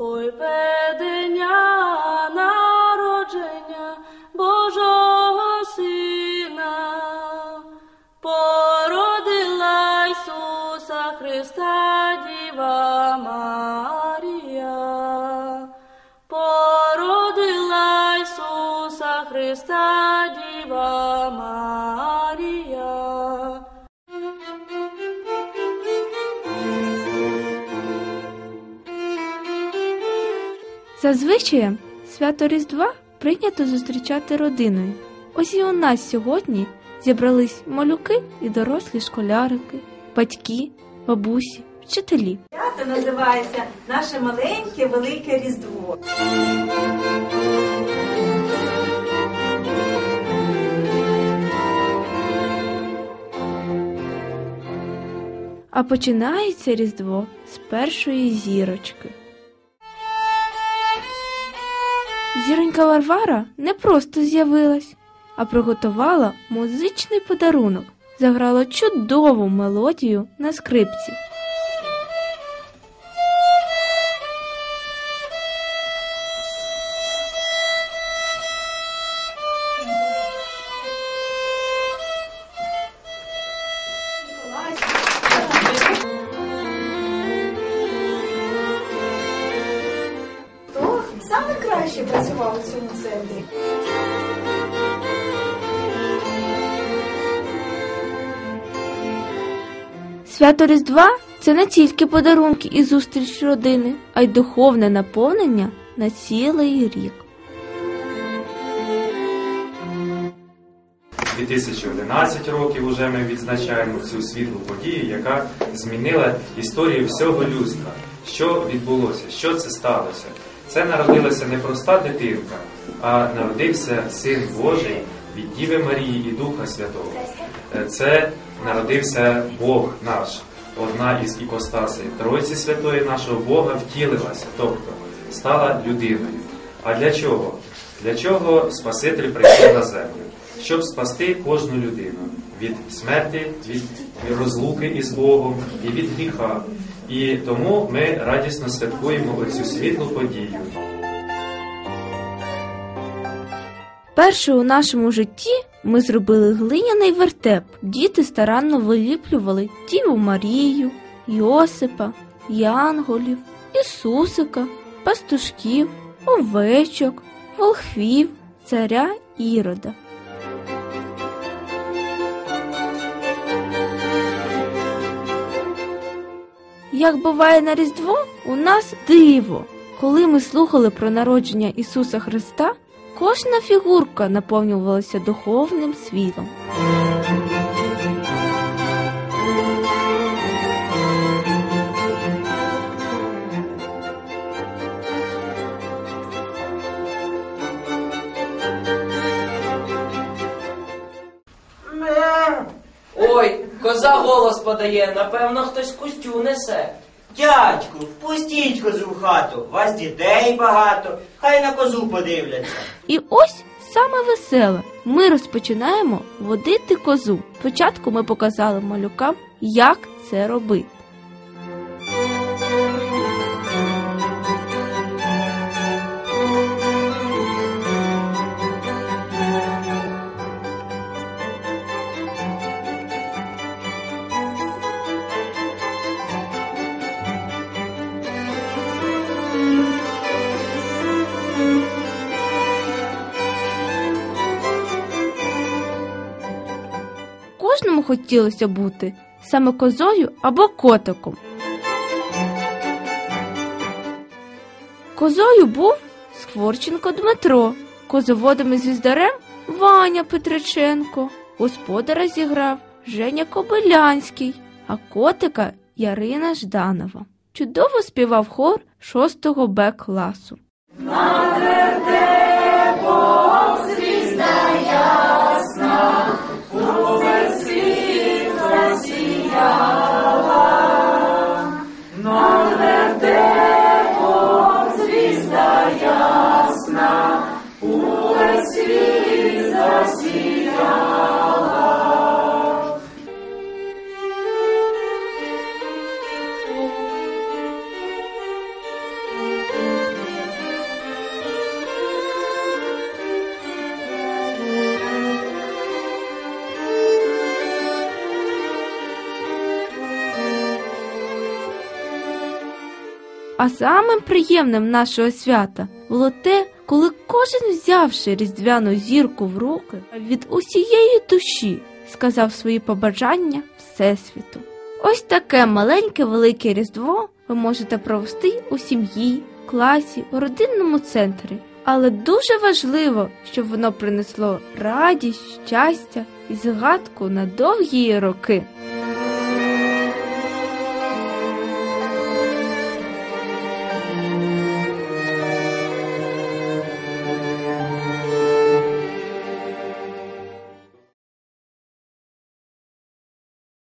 Ой, народження Божого Сина, породила Ісуса Христа Діва Марія, Ісуса Христа Діва Марія. За звичаєм, свято Різдва прийнято зустрічати родиною. Ось і у нас сьогодні зібрались малюки і дорослі школярики, батьки, бабусі, вчителі. Свято називається Наше маленьке велике Різдво. А починається Різдво з першої зірочки. Зіронька Варвара не просто з'явилась, а приготувала музичний подарунок, заграла чудову мелодію на скрипці. Працював у цьому центрі? Свято Різдва це не тільки подарунки і зустріч родини, а й духовне наповнення на цілий рік. 2011 років уже ми відзначаємо цю світлу подію, яка змінила історію всього людства. Що відбулося? Що це сталося? Це народилася не проста дитинка, а народився Син Божий від Діви Марії і Духа Святого. Е, Це народився Бог наш, одна із ікостасей Тройці Святої нашого Бога втілилася, тобто стала людиною. А для чого? Для чого Спаситель прийшов на землю? Щоб спасти кожну людину від смерті, від розлуки із Богом і від гріха. І тому ми радісно святкуємо оцю світлу подію. Перше у нашому житті ми зробили глиняний вертеп. Діти старанно виліплювали Діву Марію, Йосипа, Янголів, Ісусика, пастушків, овечок, волхвів, царя Ірода. Як буває на Різдво, у нас диво. Коли ми слухали про народження Ісуса Христа, кожна фігурка наповнювалася духовним світлом. Коза голос подає, напевно, хтось кустю несе. Дядьку, впустіть козу в хату, вас дітей багато, хай на козу подивляться. І ось саме веселе. Ми розпочинаємо водити козу. Спочатку ми показали малюкам, як це робити. Хотілося бути саме козою або котиком. Козою був Скворченко Дмитро, козоводом і звіздарем Ваня Петриченко, господара зіграв Женя Кобилянський, а котика Ярина Жданова. Чудово співав хор 6 Б класу. А самим приємним нашого свята було те, коли кожен, взявши різдвяну зірку в руки, від усієї душі сказав свої побажання Всесвіту. Ось таке маленьке велике Різдво ви можете провести у сім'ї, класі, у родинному центрі. Але дуже важливо, щоб воно принесло радість, щастя і згадку на довгі роки.